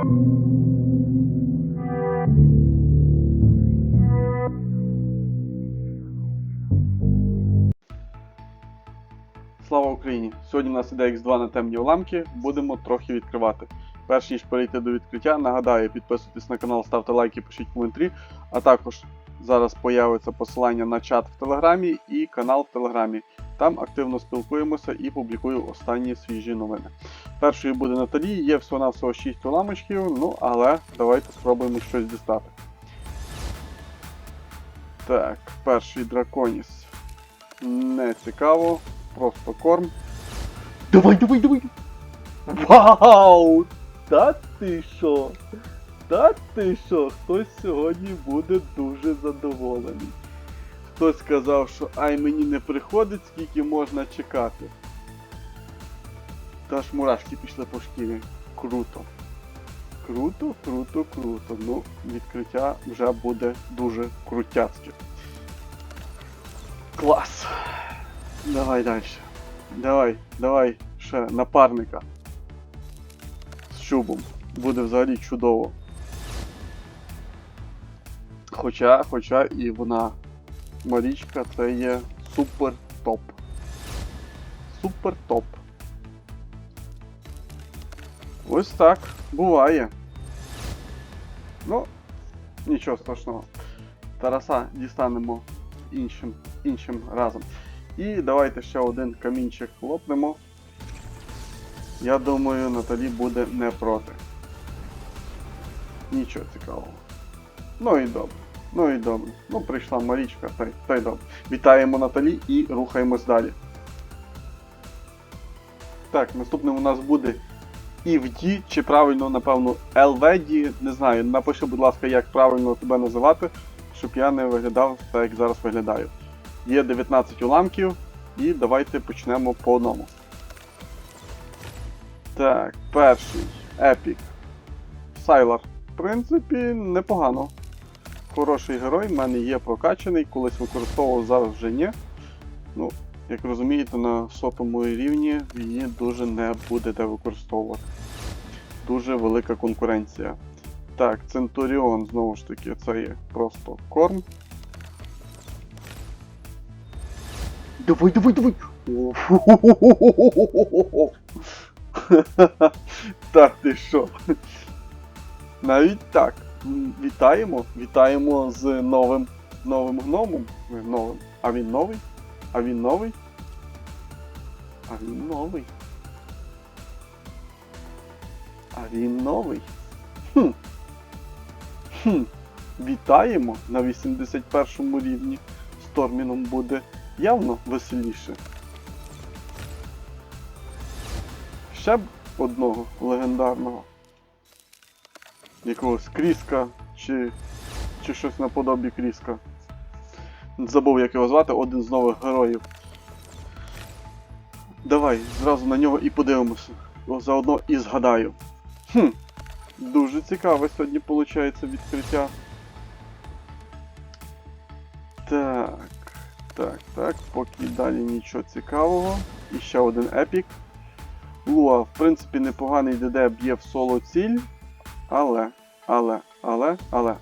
Слава Україні! Сьогодні у нас іде X2 на темні уламки, будемо трохи відкривати. Перш ніж перейти до відкриття, нагадаю, підписуйтесь на канал, ставте лайки, пишіть коментарі, а також зараз появиться посилання на чат в Телеграмі і канал в Телеграмі. Там активно спілкуємося і публікую останні свіжі новини. Першою буде Наталі, є всього-навсього 6 уламочків, ну але давайте спробуємо щось дістати. Так, перший драконіс. Не цікаво, просто корм. Давай, давай, давай! Вау! Та ти що? Та ти що? Хтось сьогодні буде дуже задоволений. Хтось сказав, що ай мені не приходить, скільки можна чекати. Та ж мурашки пішли по шкірі. Круто. Круто, круто, круто. Ну, відкриття вже буде дуже крутяцьке. Клас! Давай далі. Давай, давай, ще напарника. З чубом. Буде взагалі чудово. Хоча, хоча і вона Марічка це є супер топ. Супер топ. Ось так. Буває. Ну, нічого страшного. Тараса дістанемо іншим, іншим разом. І давайте ще один камінчик хлопнемо. Я думаю, Наталі буде не проти. Нічого цікавого. Ну і добре. Ну і добре. Ну, прийшла Марічка, та й, та й добре. Вітаємо Наталі і рухаємось далі. Так, наступним у нас буде Івді, чи правильно, напевно, Елведі. Не знаю, напиши, будь ласка, як правильно тебе називати, щоб я не виглядав так, як зараз виглядаю. Є 19 уламків, і давайте почнемо по одному. Так, перший епік. Сайлар. В принципі, непогано. Хороший герой, в мене є прокачаний, колись використовував, зараз вже ні. Ну, як розумієте, на сотому рівні її дуже не буде де використовувати. Дуже велика конкуренція. Так, Центуріон, знову ж таки, це є просто корм. Давай, давай, давай! Так ти що? Навіть так. Вітаємо, вітаємо з новим новим гномом. Е, Новим. А він новий? А він новий? А він новий. А він новий. Хм. Хм. Вітаємо на 81 рівні. З Торміном буде явно веселіше. Ще б одного легендарного. Якогось Кріска чи, чи щось наподобі Кріска. Забув, як його звати, один з нових героїв. Давай, зразу на нього і подивимося. Заодно і згадаю. Хм. Дуже цікаве сьогодні виходить відкриття. Так. Так, так, поки далі нічого цікавого. І ще один епік. Луа, в принципі, непоганий ДД б'є в соло ціль. Але, але, але, але.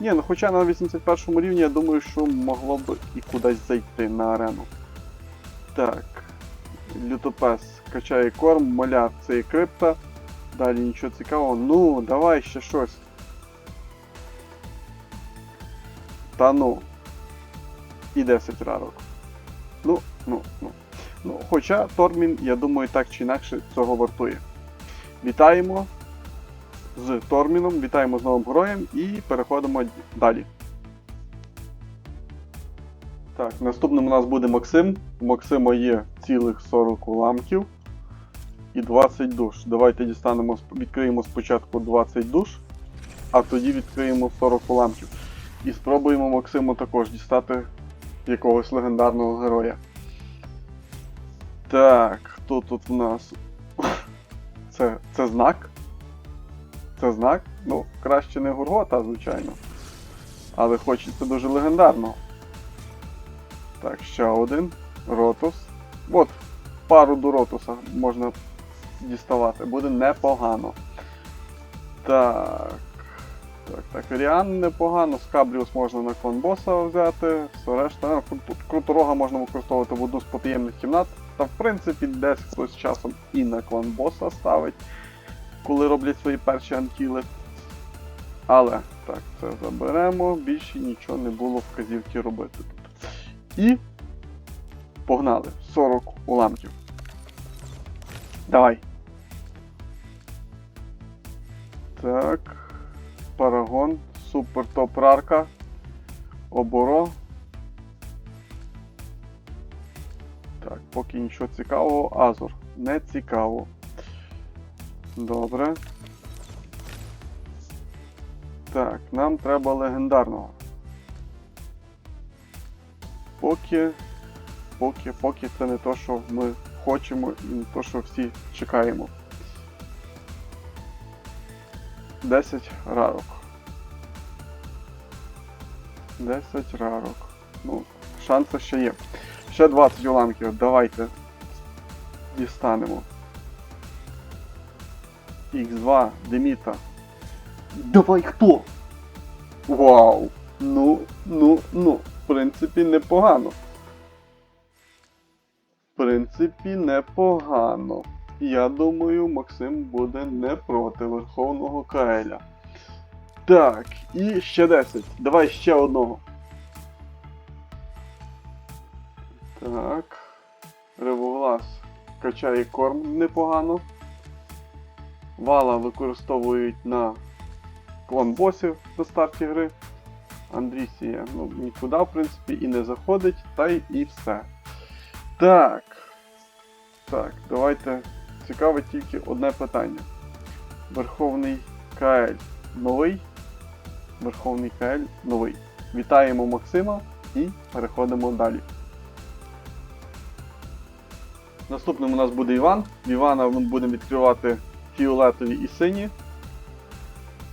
Ні, ну хоча на 81 рівні я думаю, що могло б і кудись зайти на арену. Так. Лютопес качає корм, маляр це і крипта. Далі нічого цікавого. Ну, давай ще щось. Та ну. І 10 рарок. Ну, ну, ну. Ну, хоча Тормін, я думаю, так чи інакше цього вартує. Вітаємо з Торміном, вітаємо з новим героєм і переходимо далі. Так, наступним у нас буде Максим. У Максима є цілих 40 уламків і 20 душ. Давайте дістанемо, відкриємо спочатку 20 душ, а тоді відкриємо 40 уламків. І спробуємо Максиму також дістати якогось легендарного героя. Так, хто тут в нас? Це, це знак? Це знак? Ну, краще не Гургота, звичайно. Але хочеться дуже легендарно. Так, ще один. Ротус. От, пару до Ротуса можна діставати. Буде непогано. Так. Так, так, Ріан непогано, Скабріус можна на клан боса взяти, все решта. Ну, круторога можна використовувати в одну з потаємних кімнат. Та в принципі десь хтось часом і на клан боса ставить, коли роблять свої перші антіли. Але так, це заберемо, більше нічого не було вказівки робити тут. І погнали. 40 уламків. Давай. Так. Парагон, Супер Топ Рарка, Оборо. Так, поки нічого цікавого. Азур. Не цікаво. Добре. Так, нам треба легендарного. Поки. Поки, поки це не то, що ми хочемо і не то, що всі чекаємо. 10 рарок. 10 рарок. Ну, шанси ще є. Ще 20 уламків. Давайте дістанемо. Х2, Деміта. Давай хто? Вау! Ну, ну, ну, в принципі, непогано. В принципі, непогано. Я думаю, Максим буде не проти Верховного Каеля. Так, і ще 10. Давай ще одного. Так. Ревоглас качає корм непогано. Вала використовують на клон босів на старті гри. Андрісія, ну, нікуди, в принципі, і не заходить, та й і все. Так. Так, давайте. Цікаве тільки одне питання. Верховний КЛ новий. Верховний КЛ новий. Вітаємо Максима і переходимо далі. Наступним у нас буде Іван. В Івана ми будемо відкривати фіолетові і сині.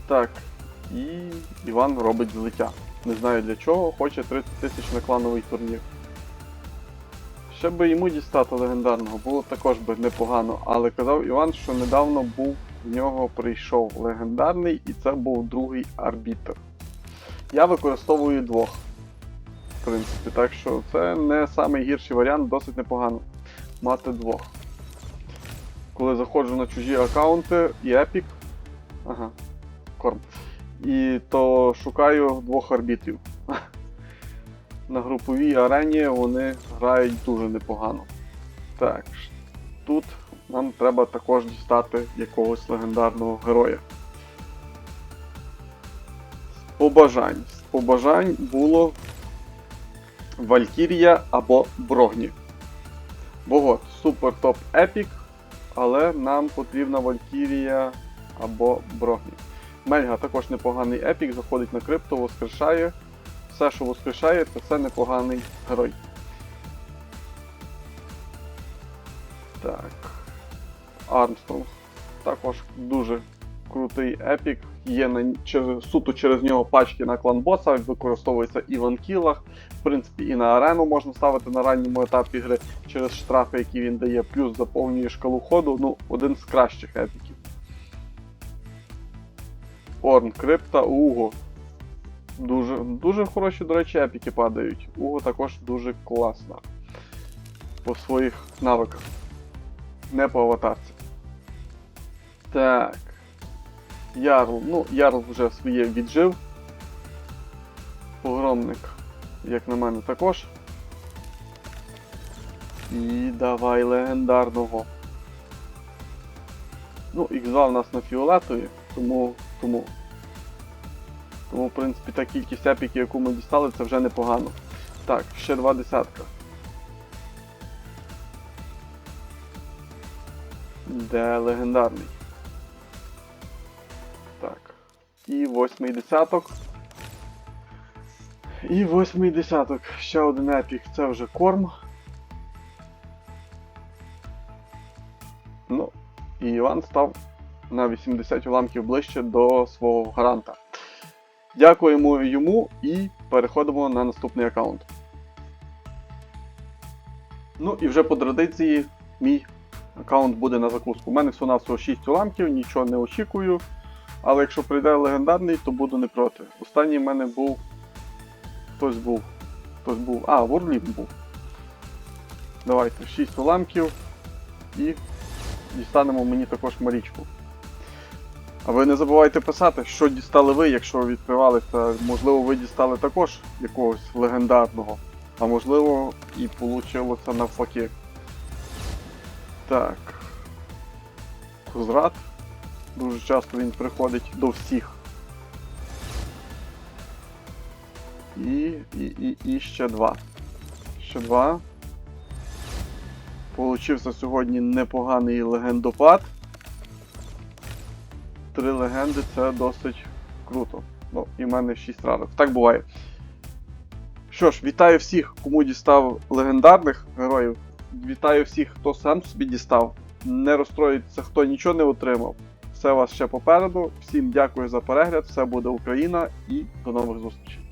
Так. І Іван робить злиття. Не знаю для чого, хоче 30 тисяч на клановий турнір. Ще би йому дістати легендарного, було також би непогано, але казав Іван, що недавно був в нього прийшов легендарний і це був другий арбітр. Я використовую двох. В принципі, так що це не найгірший варіант, досить непогано мати двох. Коли заходжу на чужі аккаунти і Epic, ага, корм. І то шукаю двох арбітрів. На груповій арені вони грають дуже непогано. Так, тут нам треба також дістати якогось легендарного героя. З побажань. З побажань було Валькірія або Брогні. Богот, супер топ епік, але нам потрібна Валькірія або Брогні. Мельга також непоганий епік, заходить на крипто, воскрешає. Все, що воскрешає, це все непоганий герой. Так. Армстронг. Також дуже крутий епік. Є на, через, суто через нього пачки на клан боса, використовується і в анкілах. В принципі, і на арену можна ставити на ранньому етапі гри через штрафи, які він дає, плюс заповнює шкалу ходу. Ну, один з кращих епіків. Орн, Крипта, Уго. Дуже, дуже хороші, до речі, епіки падають. Уго також дуже класна. По своїх навиках. Не по аватарці. Так. Ярл. Ну, Ярл вже своє віджив. Погромник, як на мене, також. І давай легендарного. Ну, X2 у нас на фіолетові, тому. тому. Тому, в принципі, та кількість епіків, яку ми дістали, це вже непогано. Так, ще два десятка. Де легендарний. І восьмий десяток. І восьмий десяток. Ще один епік, це вже корм. Ну, і Іван став на 80 уламків ближче до свого гаранта. Дякуємо йому і переходимо на наступний аккаунт. Ну і вже по традиції мій аккаунт буде на закуску. У мене всього навсього 6 уламків, нічого не очікую. Але якщо прийде легендарний, то буду не проти. Останній в мене був. Хтось був. Хтось був. А, Ворлів був. Давайте, 6 уламків. І дістанемо мені також Марічку. А ви не забувайте писати, що дістали ви, якщо відкривалися. Можливо, ви дістали також якогось легендарного. А можливо, і вийшло навпаки. Так. Кузрат. Дуже часто він приходить до всіх. І, і, і, і ще два. Ще два. Получився сьогодні непоганий легендопад. Три легенди це досить круто. Ну, і в мене 6 ранок. Так буває. Що ж, вітаю всіх, кому дістав легендарних героїв. Вітаю всіх, хто сам собі дістав. Не розстроїться, хто нічого не отримав. Все у вас ще попереду. Всім дякую за перегляд. Все буде Україна і до нових зустрічей.